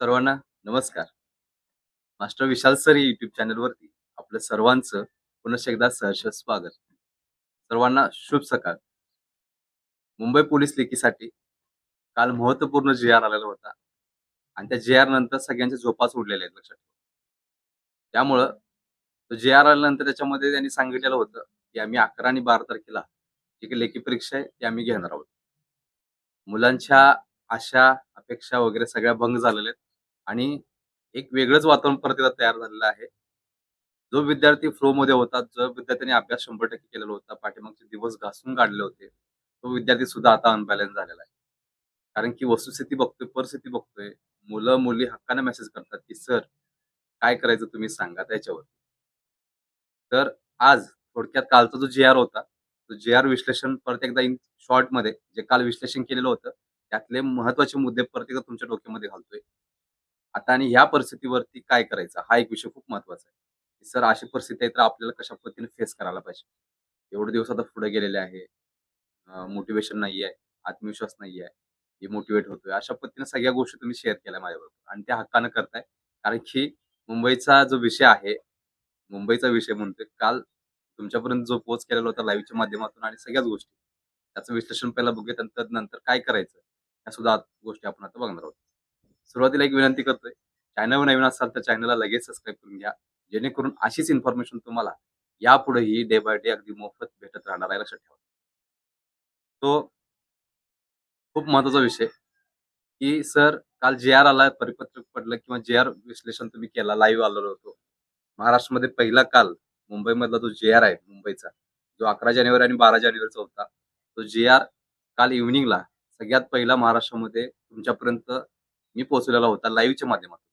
सर्वांना नमस्कार. Master Vishal sir या युट्यूब चॅनलवरती आपलं सर्वांचं पुनश्च एकदा सहर्ष स्वागत. सर्वांना शुभ सकाळ. मुंबई पोलीस लेखीसाठी काल महत्त्वपूर्ण जी आर आलेला होता आणि त्या जी आर नंतर सगळ्यांच्या झोपाच उडलेल्या आहेत लक्षात ठेवा. त्यामुळं तो जी आर आल्यानंतर त्याच्यामध्ये त्यांनी सांगितलेलं होतं की आम्ही अकरा आणि बारा तारखेला जी काही लेखी परीक्षा आहे ती आम्ही घेणार आहोत. मुलांच्या आशा अपेक्षा वगैरे सगळ्या भंग झालेल्या आहेत. आणि एक वेगळंच वातावरण परत तयार झालेलं आहे. जो विद्यार्थी फ्लो मध्ये होता जो विद्यार्थ्यांनी अभ्यास शंभर टक्के केलेला होता पाठीमागचे दिवस घासून काढले होते तो विद्यार्थी सुद्धा आता अनबॅलन्स झालेला आहे. कारण की वस्तुस्थिती बघतोय परिस्थिती बघतोय. मुलं मुली हक्काने मेसेज करतात की सर काय करायचं तुम्ही सांगा त्याच्यावर तर आज थोडक्यात कालचा जो जे आर होता तो जे आर विश्लेषण परत एकदा इन शॉर्टमध्ये जे काल विश्लेषण केलेलं होतं त्यातले महत्त्वाचे मुद्दे परत एकदा तुमच्या डोक्यामध्ये घालतोय. आता आणि ह्या परिस्थितीवरती काय करायचं? हा एक विषय खूप महत्त्वाचा आहे. सर अशी परिस्थिती आहे तर आपल्याला कशा पद्धतीने फेस करायला पाहिजे? एवढे दिवस आता पुढे गेलेले आहे. मोटिवेशन नाही आहे आत्मविश्वास नाही आहे हे मोटिवेट होतोय. अशा पद्धतीने सगळ्या गोष्टी तुम्ही शेअर केल्या माझ्याबरोबर. आणि त्या हक्कानं करताय. कारण की मुंबईचा जो विषय आहे मुंबईचा विषय म्हणतोय काल तुमच्यापर्यंत जो पोच केलेला होता लाईव्हच्या माध्यमातून आणि सगळ्याच गोष्टी. त्याचं विश्लेषण पहिला बघूया. आणि नंतर काय करायचं? या सुद्धा गोष्टी आपण आता बघणार आहोत. सुरुवातीला एक विनंती करतोय चॅनल नवीन असाल तर चॅनलला लगेच सबस्क्राईब करून घ्या. जेणेकरून अशीच इन्फॉर्मेशन तुम्हाला यापुढेही डे बाय डे अगदी मोफत भेटत राहणार आहे लक्षात ठेवा. तो खूप महत्त्वाचा विषय की सर काल जे आर आला परिपत्रक पडलं किंवा जे आर विश्लेषण तुम्ही केला लाईव्ह आलेलो होतो. महाराष्ट्रामध्ये पहिला काल मुंबईमधला जो जे आर आहे मुंबईचा जो अकरा जानेवारी आणि बारा जानेवारीचा होता तो जे आर काल इव्हिनिंगला सगळ्यात पहिला महाराष्ट्रामध्ये तुमच्यापर्यंत मी पोहोचलेला होता लाईव्हच्या माध्यमातून.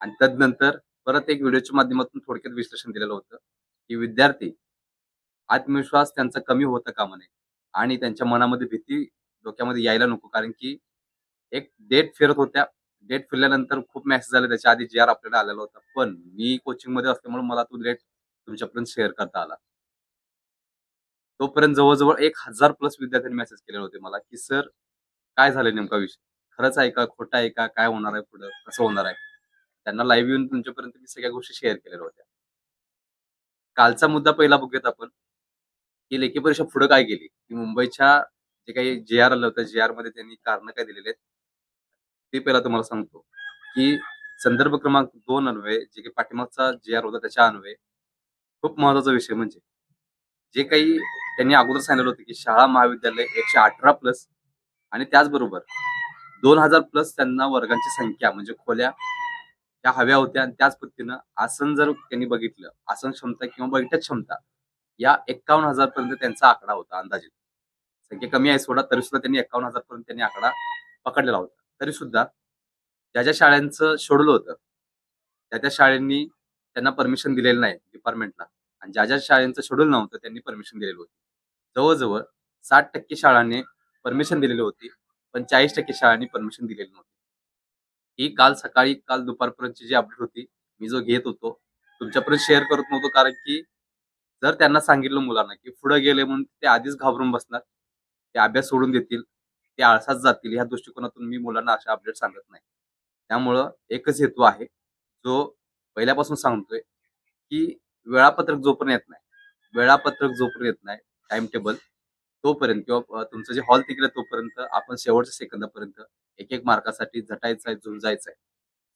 आणि तदनंतर परत एक व्हिडिओच्या माध्यमातून थोडक्यात विश्लेषण दिलेलं होतं की विद्यार्थी आत्मविश्वास त्यांचा कमी होता कामा नये आणि त्यांच्या मनामध्ये भीती डोक्यामध्ये यायला नको कारण की एक डेट फिरत होत्या. डेट फिरल्यानंतर खूप मॅसेज झाले त्याच्या आधी जे आर आपल्याला आलेला होता. पण मी कोचिंगमध्ये असल्यामुळे मला तो डेट तुमच्यापर्यंत शेअर करता आला. तोपर्यंत जवळजवळ एक हजार प्लस विद्यार्थ्यांनी मेसेज केलेले होते मला की सर काय झालं नेमका विषय? खरंच आहे का? खोटं आहे का? काय होणार आहे पुढं? कसं होणार आहे? त्यांना लाईव्ह येऊन तुमच्यापर्यंत मी सगळ्या गोष्टी शेअर केलेल्या होत्या. कालचा मुद्दा पहिला बघूयात आपण. की लेखी परीक्षा पुढे काय गेली? की मुंबईच्या जे काही जे आर आलं होतं जे आरमध्ये त्यांनी कारण काय दिलेले आहेत? ते पहिला तुम्हाला सांगतो. की संदर्भ क्रमांक दोन अन्वये जे काही पाठीमागचा जे आर होता त्याच्या अन्वये खूप महत्त्वाचा विषय म्हणजे जे काही त्यांनी अगोदर सांगितलं होतं की शाळा महाविद्यालय एकशे अठरा प्लस आणि त्याचबरोबर दोन हजार प्लस त्यांना वर्गांची संख्या म्हणजे खोल्या त्या हव्या होत्या. आणि त्याच पद्धतीनं आसन जर त्यांनी बघितलं आसन क्षमता किंवा बैठक क्षमता या एकावन्न हजार पर्यंत त्यांचा आकडा होता अंदाजित. संख्या कमी आहे सोडा तरी सुद्धा त्यांनी एकावन्न हजार पर्यंत त्यांनी आकडा पकडलेला होता. तरी सुद्धा ज्या ज्या शाळांचं सोडलं होतं त्या त्या शाळांनी त्यांना परमिशन दिलेलं नाही डिपार्टमेंटला आणि ज्या ज्या शाळांचं शेड्यूल नव्हतं त्यांनी परमिशन दिलेली होती. जवळजवळ साठ टक्के शाळांनी परमिशन दिलेली होती. पण चाळीस टक्के शाळांनी परमिशन दिलेली नव्हती. ही काल सकाळी काल दुपारपर्यंतची जी अपडेट होती मी जो घेत होतो तुमच्यापर्यंत शेअर करत नव्हतो कारण की जर त्यांना सांगितलं मुलांना की पुढे गेले म्हणून ते आधीच घाबरून बसणार ते अभ्यास सोडून देतील ते आळसात जातील ह्या दृष्टिकोनातून मी मुलांना अशा अपडेट सांगत नाही. त्यामुळं एकच हेतू आहे जो पहिल्यापासून सांगतोय की वेळापत्रक जोपर्यंत येत नाही वेळापत्रक जोपर्यंत येत नाही टाइम टेबल तोपर्यंत किंवा तुमचं जे हॉल तिकडे तोपर्यंत आपण शेवटच्या सेकंदापर्यंत एक एक मार्कासाठी झटायचं आहे झुंजायचं आहे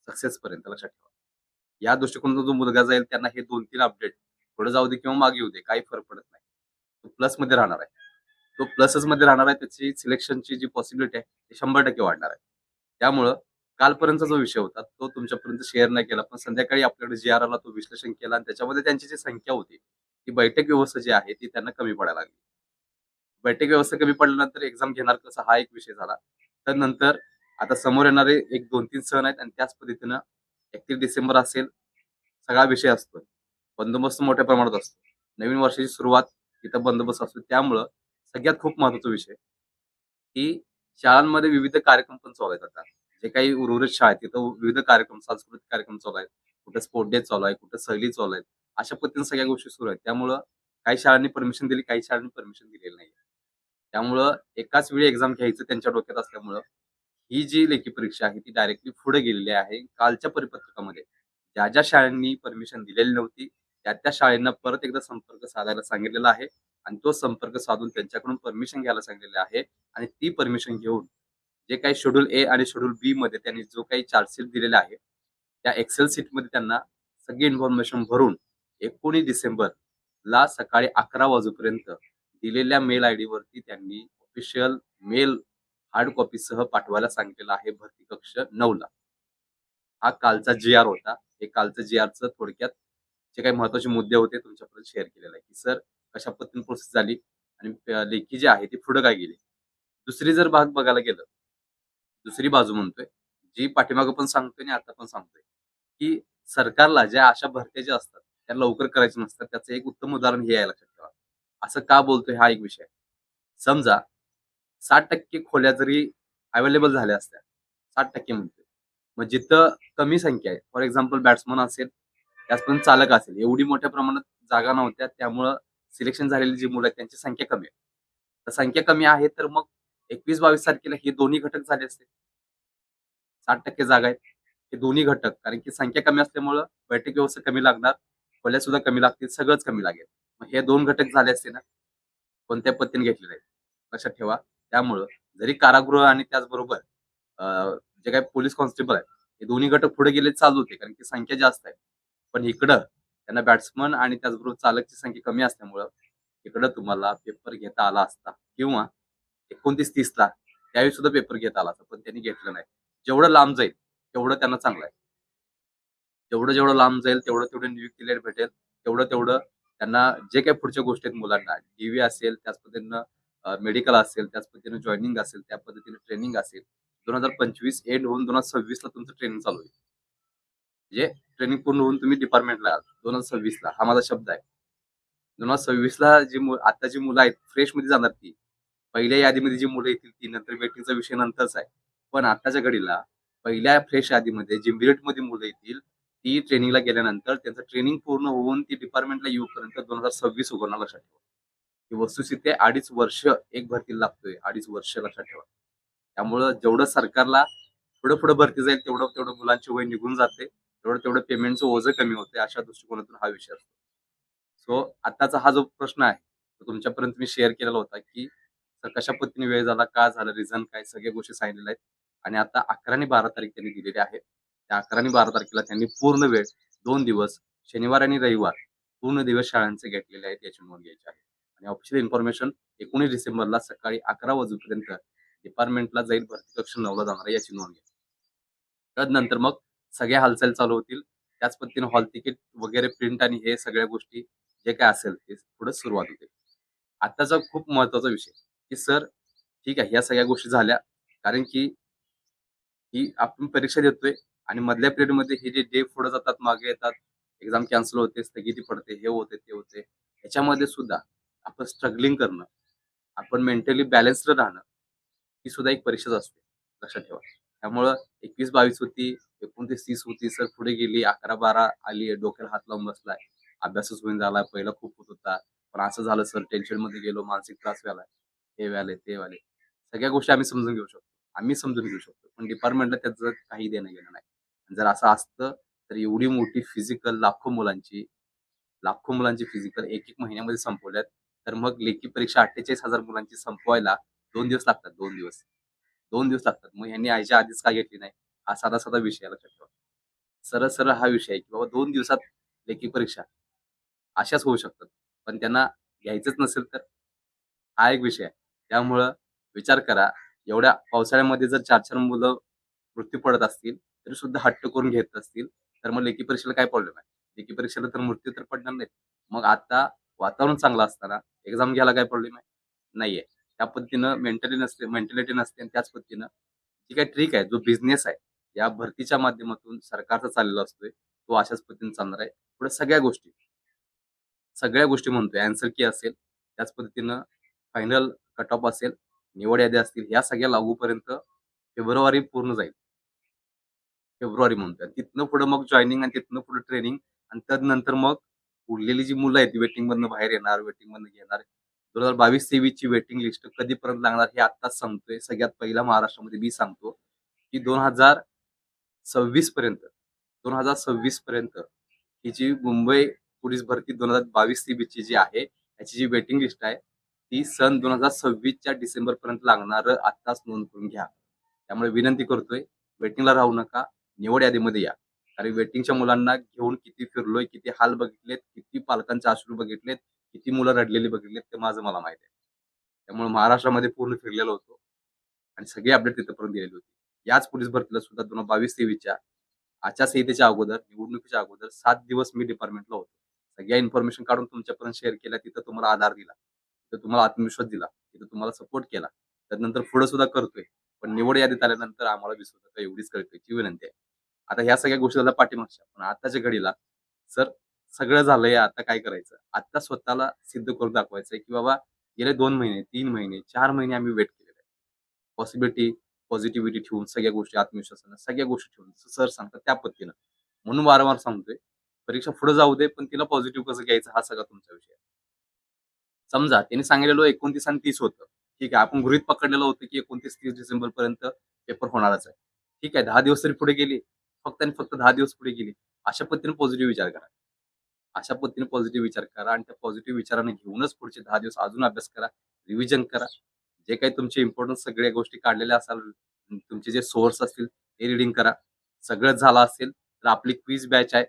सक्सेस पर्यंत लक्षात ठेवा. या दृष्टिकोनातून जो मुलगा जाईल त्यांना हे दोन तीन अपडेट पुढे जाऊ दे किंवा मागे येऊ दे काही फरक पडत नाही. तो प्लसमध्ये राहणार आहे. तो प्लसच मध्ये राहणार आहे त्याची सिलेक्शनची जी पॉसिबिलिटी आहे ती शंभर टक्के वाढणार आहे. त्यामुळं कालपर्यंतचा जो विषय होता तो तुमच्यापर्यंत शेअर नाही केला पण संध्याकाळी आपल्याकडे जी आर आला तो विश्लेषण केला आणि त्याच्यामध्ये त्यांची जी संख्या होती ती बैठक व्यवस्था जी आहे ती त्यांना कमी पडायला लागली. बैठक व्यवस्था कमी पडल्यानंतर एक्झाम घेणार कसं? हा एक विषय झाला. तर नंतर आता समोर येणारे एक दोन तीन सण आहेत आणि त्याच पद्धतीनं एकतीस डिसेंबर असेल सगळा विषय असतो. बंदोबस्त मोठ्या प्रमाणात असतो. नवीन वर्षाची सुरुवात इथं बंदोबस्त असतो. त्यामुळं सगळ्यात खूप महत्त्वाचा विषय की शाळांमध्ये विविध कार्यक्रम पण चालू आहेत आता. जे काही उर्वरित शाळा आहेत तिथं विविध कार्यक्रम सांस्कृतिक कार्यक्रम चालू आहेत. कुठं स्पोर्ट डे चालू आहे कुठं सहली चालू आहेत. अशा पद्धतीने सगळ्या गोष्टी सुरू आहेत. त्यामुळं काही शाळांनी परमिशन दिली काही शाळांनी परमिशन दिलेली नाही त्यामुळं एकाच वेळी एक्झाम घ्यायचं त्यांच्या डोक्यात असल्यामुळं ही जी लेखी परीक्षा आहे ती डायरेक्टली पुढे गेलेली आहे कालच्या परिपत्रकामध्ये. ज्या ज्या शाळांनी परमिशन दिलेली नव्हती त्या त्या शाळेंना परत एकदा संपर्क साधायला सांगितलेला आहे आणि तो संपर्क साधून त्यांच्याकडून परमिशन घ्यायला सांगितलेले आहे आणि ती परमिशन घेऊन जे काही शेड्यूल ए आणि शेड्यूल बी मध्ये त्यांनी जो काही चार्जशीट दिलेला आहे त्या एक्सेल सीटमध्ये त्यांना सगळी इन्फॉर्मेशन भरून एकोणीस डिसेंबर ला सकाळी अकरा वाजेपर्यंत दिलेल्या मेल आय डी वरती त्यांनी ऑफिशियल मेल हार्ड कॉपी सह पाठवायला सांगितलेलं आहे भरती कक्ष नऊला हा कालचा जी आर होता. हे कालचं जी आरचं थोडक्यात जे काही महत्त्वाचे मुद्दे होते तुमच्यापर्यंत शेअर केलेले आहे. की सर कशा पद्धतीने प्रोसेस झाली आणि लेखी जे आहे ती पुढे काय गेली? दुसरी जर भाग बघायला गेलं दुसरी बाजू म्हणतोय जी पाठीमागं पण सांगतोय आणि आता पण सांगतोय की सरकारला ज्या अशा भरत्या ज्या असतात त्या लवकर करायच्या नसतात. त्याचं एक उत्तम उदाहरण हे आहे लक्षात ठेवा. असं का बोलतोय हा एक विषय. समजा साठ टक्के खोल्या जरी अवेलेबल झाल्या असत्या साठ टक्के म्हणतोय. मग जिथं कमी संख्या आहे फॉर एक्झाम्पल बॅट्समन असेल त्याचपर्यंत चालक असेल एवढी मोठ्या प्रमाणात जागा नव्हत्या त्यामुळं सिलेक्शन झालेली जी मुलं आहेत त्यांची संख्या कमी आहे. तर संख्या कमी आहे तर मग एकवीस बावीस तारखेला हे दोन्ही घटक झाले असते. साठ टक्के जागा आहेत हे दोन्ही घटक कारण की संख्या कमी असल्यामुळं बैठक व्यवस्था कमी लागणार खोल्या सुद्धा कमी लागतील सगळंच कमी लागेल. हे दोन घटक झाले असते ना कोणत्या पद्धतीने घेतले आहेत लक्षात ठेवा. त्यामुळं जरी कारागृह आणि त्याचबरोबर जे काही पोलीस कॉन्स्टेबल आहेत हे दोन्ही घटक पुढे गेले चालू होते कारण की संख्या जास्त आहे. पण इकडं त्यांना बॅट्समन आणि त्याचबरोबर चालकची संख्या कमी असल्यामुळं इकडं तुम्हाला पेपर घेता आला असता किंवा एकोणतीस तीसला त्यावेळी सुद्धा पेपर घेता आला असता पण त्यांनी घेतलं नाही. जेवढं लांब जाईल तेवढं त्यांना चांगलं आहे. जेवढं जेवढं लांब जाईल तेवढं तेवढं नियुक्ती लेट भेटेल तेवढं तेवढं त्यांना जे काही पुढच्या गोष्टी आहेत मुलांना डीव्ही असेल त्याच पद्धतीनं मेडिकल असेल त्याच पद्धतीनं जॉईनिंग असेल त्या पद्धतीने ट्रेनिंग असेल. दोन हजार पंचवीस एंड होऊन दोन हजार सव्वीस ला तुमचं ट्रेनिंग चालू होईल. म्हणजे ट्रेनिंग पूर्ण होऊन तुम्ही डिपार्टमेंटला आहात दोन हजार सव्वीस ला. हा माझा शब्द आहे. दोन हजार सव्वीस ला जी मु- आता जी मुलं आहेत फ्रेशमध्ये जाणार ती. पहिल्या यादीमध्ये जी मुलं येतील ती नंतर वेटिंगचा विषय नंतरच आहे. पण आताच्या घडीला पहिल्या फ्रेश यादीमध्ये जी मिरिटमध्ये मुलं येतील ती ट्रेनिंगला गेल्यानंतर त्यांचं ट्रेनिंग पूर्ण होऊन ती डिपार्टमेंटला येऊपर्यंत दोन हजार सव्वीस उघडणार लक्षात ठेवा. ही वस्तुस्थिती आहे, अडीच वर्ष एक भरतीला लागतोय अडीच वर्ष लक्षात ठेवा. त्यामुळं जेवढं सरकारला पुढे पुढे भरती जाईल तेवढं तेवढं मुलांची वय निघून जाते तेवढं तेवढं पेमेंटचं ओझं कमी होते अशा दृष्टिकोनातून हा विषय असतो. सो आताचा हा जो प्रश्न आहे तो तुमच्यापर्यंत मी शेअर केलेला होता की सर कशा पद्धतीने वेळ झाला का झालं रिझन काय सगळ्या गोष्टी सांगितलेल्या आहेत. आणि आता अकरा आणि बारा तारीख त्यांनी दिलेली आहे. त्या अकरा आणि बारा तारखेला त्यांनी पूर्ण वेळ दोन दिवस शनिवार आणि रविवार पूर्ण दिवस शाळांचे घेतलेले आहेत याची नोंद घ्यायची आहे. आणि ऑफिशियल इन्फॉर्मेशन एकोणीस डिसेंबरला सकाळी अकरा वाजेपर्यंत डिपार्टमेंटला जाईल भरती कक्ष नऊला जाणार आहे याची नोंद घ्या तदनंतर मग सगळ्या हालचाल चालू होतील. त्याच पद्धतीने हॉल तिकीट वगैरे प्रिंट आणि हे सगळ्या गोष्टी जे काय असेल ते पुढे सुरुवात होते. आताचा खूप महत्त्वाचा विषय की सर ठीक आहे ह्या सगळ्या गोष्टी झाल्या. कारण की ही आपण परीक्षा देतोय आणि मधल्या पिरियडमध्ये हे जे डे पुढे जातात मागे येतात एक्झाम कॅन्सल होते स्थगिती पडते हे होते ते होते ह्याच्यामध्ये सुद्धा आपण स्ट्रगलिंग करणं आपण मेंटली बॅलन्स्ड राहणं ही सुद्धा एक परीक्षाच असते. लक्षात ठेवा. त्यामुळं एकवीस बावीस होती एकोणतीस तीस होती सर पुढे गेली अकरा बारा आली डोक्याला हात लावून बसलाय अभ्यासच होऊन झाला पहिला खूप होत होता पण असं झालं सर टेन्शनमध्ये गेलो मानसिक त्रास व्हायला हे व्हायला ते व्हायला सगळ्या गोष्टी आम्ही समजून घेऊ शकतो. आम्ही समजून घेऊ शकतो. पण डिपार्टमेंटला त्याचं काही देणं घेणं नाही. जर असं असतं तर एवढी मोठी फिजिकल लाखो मुलांची लाखो मुलांची फिजिकल एक एक महिन्यामध्ये संपवल्यात. तर मग लेखी परीक्षा अठ्ठेचाळीस हजार मुलांची संपवायला दोन दिवस लागतात दोन दिवस. दोन दिवस लागतात. मग यांनी आयच्या आधीच का घेतली नाही? हा साधा साधा विषय लक्षात ठेवा. सरळ सरळ हा विषय आहे की बाबा दोन दिवसात लेखी परीक्षा. अशाच होऊ शकतात. पण त्यांना घ्यायचंच नसेल तर हा एक विषय आहे. त्यामुळं विचार करा. एवढ्या पावसाळ्यामध्ये जर चार चार मुलं मृत्यू पडत असतील तरी सुद्धा हट्ट करून घेत असतील तर मग लेखी परीक्षेला काय प्रॉब्लेम आहे? लेखी परीक्षेला तर मृत्यू तर पडणार नाही मग आता वातावरण चांगलं असताना एक्झाम घ्यायला काय प्रॉब्लेम आहे? नाहीये. त्या पद्धतीनं मेंटली नसते मेंटॅलिटी नसते आणि त्याच पद्धतीनं जी काही ट्रिक आहे जो बिझनेस आहे या भरतीच्या माध्यमातून सरकारचा चाललेला असतोय तो अशाच पद्धतीने चालणार आहे. पुढे सगळ्या गोष्टी. सगळ्या गोष्टी म्हणतोय. अँसर की असेल त्याच पद्धतीनं फायनल कट ऑफ असेल निवड यादी असतील या सगळ्या लागूपर्यंत फेब्रुवारी पूर्ण जाईल. फेब्रुवारी म्हणतोय तिथनं पुढे मग जॉईनिंग आणि तिथनं पुढे ट्रेनिंग आणि त्यानंतर मग उरलेली जी मुलं आहेत वेटिंग मधनं बाहेर येणार वेटिंग मधनं घेणार. दोन हजार बावीस तेवीस ची वेटिंग लिस्ट कधीपर्यंत लागणार हे आत्ताच सांगतोय. सगळ्यात पहिला महाराष्ट्रामध्ये मी सांगतो की दोन हजार सव्वीस पर्यंत दोन हजार सव्वीस पर्यंत ही जी मुंबई पोलीस भरती दोन हजार बावीस सी बीची जी आहे याची जी वेटिंग लिस्ट आहे ती सन दोन हजार सव्वीसच्या डिसेंबर पर्यंत लागणार. आत्ताच नोंद करून घ्या. त्यामुळे विनंती करतोय वेटिंगला राहू नका. निवड यादीमध्ये या. कारण वेटिंगच्या मुलांना घेऊन किती फिरलोय किती हाल बघितलेत किती पालकांचे अश्रू बघितलेत किती मुलं रडलेली बघितलेत ते माझं मला माहिती आहे. त्यामुळे महाराष्ट्रामध्ये पूर्ण फिरलेलो होतो. आणि सगळी अपडेट तिथपर्यंत दिलेली होती. याच पोलीस भरतीला सुद्धा दोन हजार बावीस तेवीसच्या आचारसंहितेच्या अगोदर निवडणुकीच्या अगोदर सात दिवस मी डिपार्टमेंटला होतो. सगळ्या इन्फॉर्मेशन काढून तुमच्यापर्यंत शेअर केल्या तिथं तुम्हाला आधार दिला. तिथं तुम्हाला आत्मविश्वास दिला. तिथं तुम्हाला सपोर्ट केला. त्यानंतर पुढे सुद्धा करतोय. पण निवड यादीत आल्यानंतर आम्हाला विसरत नका एवढीच कळतोयची विनंती आहे. आता ह्या सगळ्या गोष्टी झाल्या पाठीमागच्या. पण आताच्या घडीला सर सगळं झालंय आता काय करायचं? आता स्वतःला सिद्ध करून दाखवायचंय की बाबा गेले दोन महिने तीन महिने चार महिने आम्ही वेट केलेले आहे पॉसिबिलिटी पॉझिटिव्हिटी ठेवून सगळ्या गोष्टी आत्मविश्वासानं सगळ्या गोष्टी ठेवून सर सांगतात त्या पद्धतीनं. म्हणून वारंवार सांगतोय परीक्षा पुढे जाऊ दे पण तिला पॉझिटिव्ह कसं घ्यायचं हा सगळा तुमचा विषय आहे. समजा त्यांनी सांगितलेलं एकोणतीस आणि तीस होतं. ठीक आहे. आपण गृहित पकडलेलं होतं की एकोणतीस तीस डिसेंबर पर्यंत पेपर होणारच आहे. ठीक आहे. दहा दिवस तरी पुढे गेली. फक्त आणि फक्त दहा दिवस पुढे गेली. अशा पद्धतीने पॉझिटिव्ह विचार करा. अशा पद्धतीने पॉझिटिव्ह विचार करा आणि त्या पॉझिटिव्ह विचाराने घेऊनच पुढचे दहा दिवस अजून अभ्यास करा. रिव्हिजन करा. जे काही तुमचे इम्पॉर्टंट सगळ्या गोष्टी काढलेल्या असाल तुमचे जे सोर्स असतील ते रिडिंग करा. सगळंच झालं असेल तर आपली क्वीज बॅच आहे.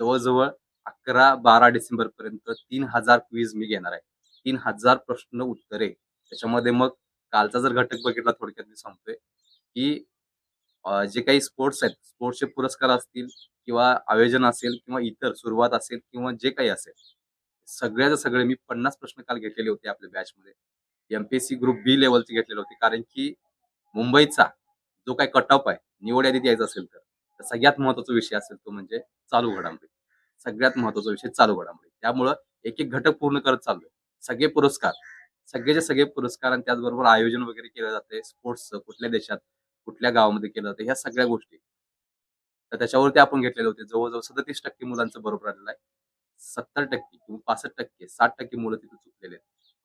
जवळजवळ अकरा बारा डिसेंबर पर्यंत तीन हजार क्वीज मी घेणार आहे. तीन हजार प्रश्न उत्तरे. त्याच्यामध्ये मग कालचा जर घटक बघितला थोडक्यात मी सांगतोय की जे काही स्पोर्ट्स आहेत स्पोर्ट्सचे पुरस्कार असतील किंवा आयोजन असेल किंवा इतर सुरुवात असेल किंवा जे काही असेल सगळ्याचे सगळे मी पन्नास प्रश्न काल घेतलेले होते आपल्या बॅचमध्ये. एमपीएससी ग्रुप बी लेवलचे घेतलेले होते. कारण की मुंबईचा जो काही कट ऑफ आहे निवड यादीत यायचा असेल तर तर सगळ्यात महत्त्वाचा विषय असेल तो म्हणजे चालू घडामोडी. सगळ्यात महत्त्वाचा विषय चालू घडामोडी. त्यामुळं एक एक घटक पूर्ण करत चाललोय. सगळे पुरस्कार सगळेचे सगळे पुरस्कार आणि त्याचबरोबर आयोजन वगैरे केलं जाते. स्पोर्ट्सचं कुठल्या देशात कुठल्या गावामध्ये केलं जातं ह्या सगळ्या गोष्टी. तर त्याच्यावरती आपण घेतलेले होते. जवळजवळ सदतीस टक्के मुलांचं बरोबर आलेलं आहे. सत्तर टक्के किंवा पासष्ट टक्के साठ टक्के मुलं तिथे चुकलेले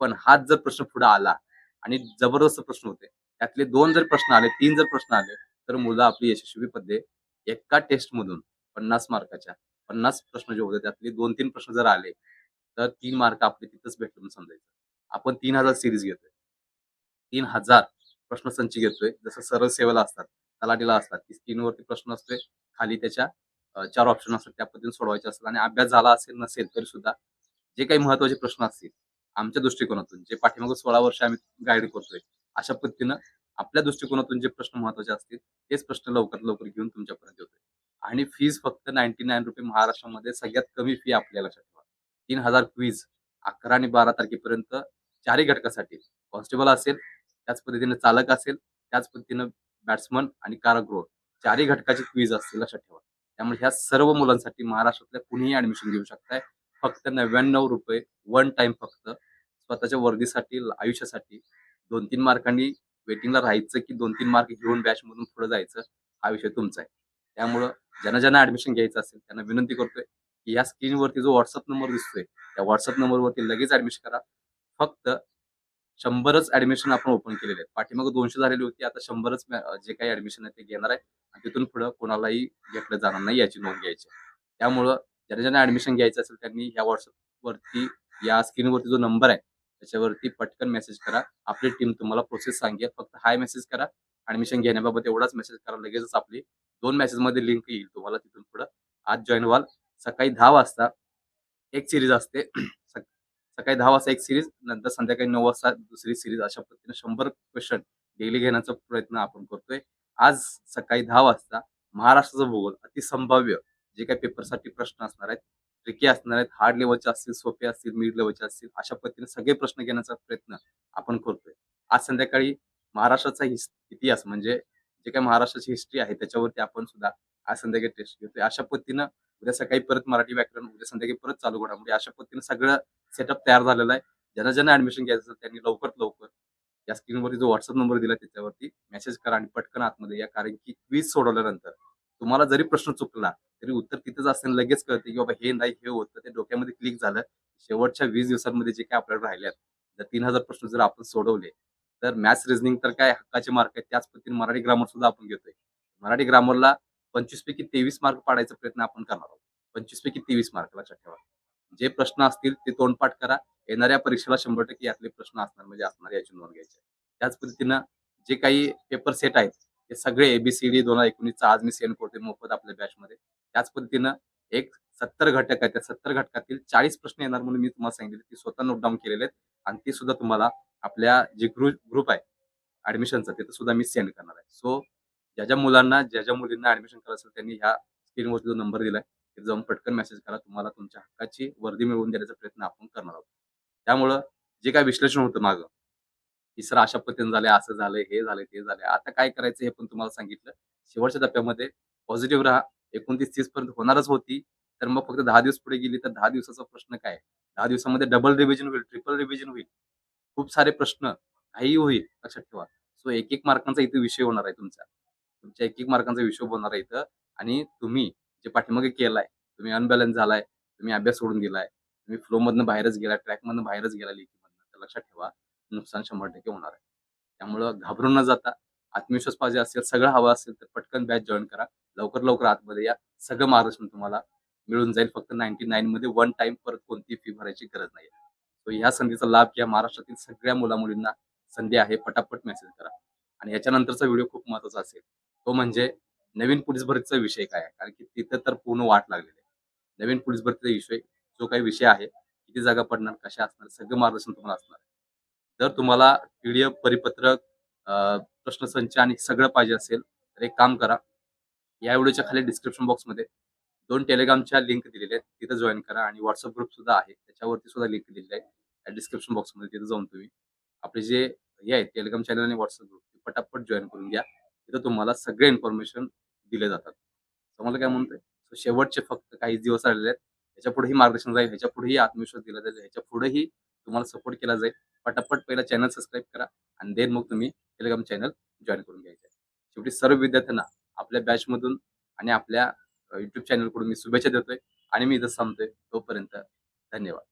पण हाच जर प्रश्न पुढे आला आणि जबरदस्त प्रश्न होते त्यातले दोन जर प्रश्न आले तीन जर प्रश्न आले तर मुलं आपली यशस्वी पद्धे एका टेस्ट मधून पन्नास मार्काच्या पन्नास प्रश्न जे होते त्यातले दोन तीन प्रश्न जर आले तर तीन मार्क आपले तिथंच भेटले म्हणून समजायचं. आपण तीन हजार सिरीज घेतोय. तीन हजार प्रश्नसंची घेतोय. जसं सरळ सेवेला असतात तलाटीला असतात की स्क्रीनवरती प्रश्न असतोय. खाली त्याच्या चार ऑप्शन असतात त्या पद्धतीने सोडवायचे असतात. आणि अभ्यास झाला असेल नसेल तरी सुद्धा जे काही महत्त्वाचे प्रश्न असतील आमच्या दृष्टिकोनातून जे पाठीमागं सोळा वर्ष आम्ही गाईड करतोय अशा पद्धतीनं आपल्या दृष्टिकोनातून जे प्रश्न महत्त्वाचे असतील तेच प्रश्न लवकरात लवकर घेऊन तुमच्यापर्यंत येतोय. आणि फीज फक्त नाईन्टी नाईन रुपये महाराष्ट्रामध्ये सगळ्यात कमी फी आपल्या लक्षात ठेवा. तीन हजार क्वीज अकरा आणि बारा तारखेपर्यंत चारही घटकासाठी. कॉन्स्टेबल असेल त्याच पद्धतीने चालक असेल त्याच पद्धतीनं बॅट्समन आणि कारागृह. चारही घटकाची क्वीज असतील लक्षात ठेवा. त्यामुळे ह्या सर्व मुलांसाठी महाराष्ट्रातल्या कुणीही ऍडमिशन घेऊ शकताय. फक्त नव्याण्णव रुपये वन टाइम फक्त. स्वतःच्या वर्दीसाठी आयुष्यासाठी. दोन तीन मार्कांनी वेटिंगला राहायचं की दोन तीन मार्क घेऊन बॅच मधून पुढे जायचं हा विषय तुमचा आहे. त्यामुळं ज्यांना ज्यांना ऍडमिशन घ्यायचं असेल त्यांना विनंती करतोय की या स्क्रीनवरती जो व्हॉट्सअप नंबर दिसतोय त्या व्हॉट्सअप नंबरवरती लगेच ऍडमिशन करा. फक्त शंभरच ऍडमिशन आपण ओपन केलेले आहेत. पाठीमागे दोनशे झालेली होती आता शंभरच जे काही ऍडमिशन आहे ते घेणार आहे. आणि तिथून पुढे कोणालाही घेतलं जाणार नाही याची नोंद घ्यायची त्यामुळं ज्यांना ज्यांना ऍडमिशन घ्यायचं असेल त्यांनी ह्या व्हॉट्सअप वरती या स्क्रीनवरती जो नंबर आहे त्याच्यावरती पटकन मेसेज करा. आपली टीम तुम्हाला प्रोसेस सांगेल. फक्त हाय मेसेज करा. ऍडमिशन घेण्याबाबत एवढाच मेसेज करा. लगेचच आपली दोन मेसेजमध्ये लिंक येईल तुम्हाला तिथून पुढं. आज जॉईन व्हाल. सकाळी दहा वाजता एक सिरीज असते. सकाळी दहा वाजता एक सिरीज नंतर संध्याकाळी नऊ वाजता दुसरी सिरीज अशा पद्धतीने शंभर क्वेश्चन डेली घेण्याचा प्रयत्न आपण करतोय. आज सकाळी दहा वाजता महाराष्ट्राचा भूगोल अतिसंभाव्य जे काही पेपरसाठी प्रश्न असणार आहेत ट्रिकी असणार आहेत हार्ड लेवलचे असतील सोपे असतील मिड लेवलचे असतील अशा पद्धतीने सगळे प्रश्न घेण्याचा प्रयत्न आपण करतोय. आज संध्याकाळी महाराष्ट्राचा इतिहास म्हणजे जे काही महाराष्ट्राची हिस्ट्री आहे त्याच्यावरती आपण सुद्धा आज संध्याकाळी टेस्ट घेतोय. अशा पद्धतीनं उद्या सकाळी परत मराठी व्याकरण उद्या संध्याकाळी परत चालू घडामोडी अशा पद्धतीने सगळं सेटअप तयार झालेला आहे. ज्यांना ज्यांना ऍडमिशन घ्यायचं असेल त्यांनी लवकरात लवकर या स्क्रीनवरती जो व्हॉट्सअप नंबर दिला त्याच्यावरती मेसेज करा आणि पटकन आतमध्ये या कारण की क्वीज सोडवल्यानंतर तुम्हाला जरी प्रश्न चुकला तरी उत्तर तिथेच असताना लगेच कळते की बाबा हे नाही हे होतं. ते डोक्यामध्ये क्लिक झालं. शेवटच्या वीस दिवसांमध्ये जे काय आपल्याला राहिले जर तीन हजार प्रश्न जर आपण सोडवले तर मॅथ्स रिझनिंग तर काय हक्काचे मार्क आहेत. त्याच पद्धतीने मराठी ग्रामर सुद्धा आपण घेतोय. मराठी ग्रामरला पंचवीस पैकी तेवीस मार्क पाडायचा प्रयत्न आपण करणार आहोत. पंचवीस पैकी तेवीस मार्क लक्षात ठेवा. जे प्रश्न असतील ते तोंडपाठ करा. येणाऱ्या परीक्षेला शंभर टक्के यातले प्रश्न असणार म्हणजे असणार याची नोंद घ्यायची. त्याच पद्धतीनं जे काही पेपर सेट आहेत ते सगळे एबीसीडी दोन हजार एकोणीसचा आज मी सेंड करते मोफत आपल्या बॅचमध्ये त्याच पद्धतीनं एक सत्तर घटक आहेत त्या सत्तर घटकातील चाळीस प्रश्न येणार म्हणून मी तुम्हाला सांगितले ते स्वतः नोट डाऊन केलेले आहेत. आणि ते सुद्धा तुम्हाला आपल्या जे ग्रुप ग्रुप आहे ऍडमिशनचा तिथं सुद्धा मी सेंड करणार आहे. सो ज्या ज्या मुलांना ज्या ज्या मुलींना ऍडमिशन करायचं त्यांनी ह्या स्क्रीनवर जो नंबर दिलाय जाऊन पटकन मेसेज करा. तुम्हाला तुमच्या हक्काची वर्दी मिळवून देण्याचा प्रयत्न आपण करणार आहोत. त्यामुळं जे काय विश्लेषण होतं मागं की सर अशा पद्धतीने झाले असं झालंय हे झालंय ते झालंय. आता काय करायचं हे पण तुम्हाला सांगितलं. शेवटच्या टप्प्यामध्ये पॉझिटिव्ह राहा. एकोणतीस तीस पर्यंत होणारच होती. तर मग फक्त दहा दिवस पुढे गेली तर दहा दिवसाचा प्रश्न काय? दहा दिवसामध्ये डबल रिव्हिजन होईल ट्रिपल रिव्हिजन होईल. खूप सारे प्रश्न काही होईल लक्षात ठेवा. सो एक एक मार्कांचा इथे विषय होणार आहे तुमचा. तुमच्या एक एक मार्कांचा विषय होणार आहे इथं. आणि तुम्ही जे पाठीमागे केलाय तुम्ही अनबॅलन्स झालाय तुम्ही अभ्यास सोडून दिलाय तुम्ही फ्लो मधनं बाहेरच गेला ट्रॅक मधनं बाहेरच गेला लेखीमधनं तर लक्षात ठेवा नुकसान शंभर टक्के होणार आहे. त्यामुळं घाबरून न जाता आत्मविश्वास पाहिजे असेल सगळं हवं असेल तर पटकन बॅच जॉईन करा. लवकर लवकर आतमध्ये या. सगळं मार्गदर्शन तुम्हाला मिळून जाईल. फक्त नाईन्टी नाईन मध्ये वन टाइम परत कोणती फी भरायची गरज नाही सो ह्या संधीचा लाभ घ्या. महाराष्ट्रातील सगळ्या मुला मुलींना संधी आहे. पटापट मेसेज करा. आणि याच्यानंतरचा व्हिडिओ खूप महत्त्वाचा असेल. तो म्हणजे नवीन पोलीस भरतीचा विषय काय आहे? कारण की तिथं तर पूर्ण वाट लागलेली आहे. नवीन पोलीस भरतीचा विषय जो काही विषय आहे किती जागा पडणार कशा असणार सगळं मार्गदर्शन तुम्हाला असणार जर तुम्हाला पीडीएफ परिपत्रक प्रश्नसंच आणि सगळं पाहिजे असेल तर एक काम करा. या व्हिडिओच्या खाली डिस्क्रिप्शन बॉक्समध्ये दोन टेलिग्रामच्या लिंक दिलेल्या आहेत. तिथं जॉईन करा आणि व्हॉट्सअप ग्रुप सुद्धा आहे. त्याच्यावरती सुद्धा लिंक दिलेली आहे. त्या डिस्क्रिप्शन बॉक्समध्ये तिथं जाऊन तुम्ही आपले जे हे आहेत टेलिग्राम चॅनल आणि व्हॉट्सअप ग्रुप पटापट जॉईन करून घ्या. तिथं तुम्हाला सगळे इन्फॉर्मेशन दिले जातात. तुम्हाला काय म्हणतोय? सो शेवटचे फक्त काही दिवस आलेले आहेत. ह्याच्या पुढेही मार्गदर्शन जाईल ह्याच्या पुढेही आत्मविश्वास दिला जाईल ह्याच्या पुढेही तुम्हाला सपोर्ट केला जाईल. पटापट पहिला चॅनल सबस्क्राईब करा आणि देन मग तुम्ही टेलिग्राम चॅनल जॉईन करून घ्यायचं आहे. शेवटी सर्व विद्यार्थ्यांना आपल्या बॅचमधून आणि आपल्या युट्यूब चॅनलकडून मी शुभेच्छा देतोय. आणि मी इथं संपतोय. तोपर्यंत धन्यवाद.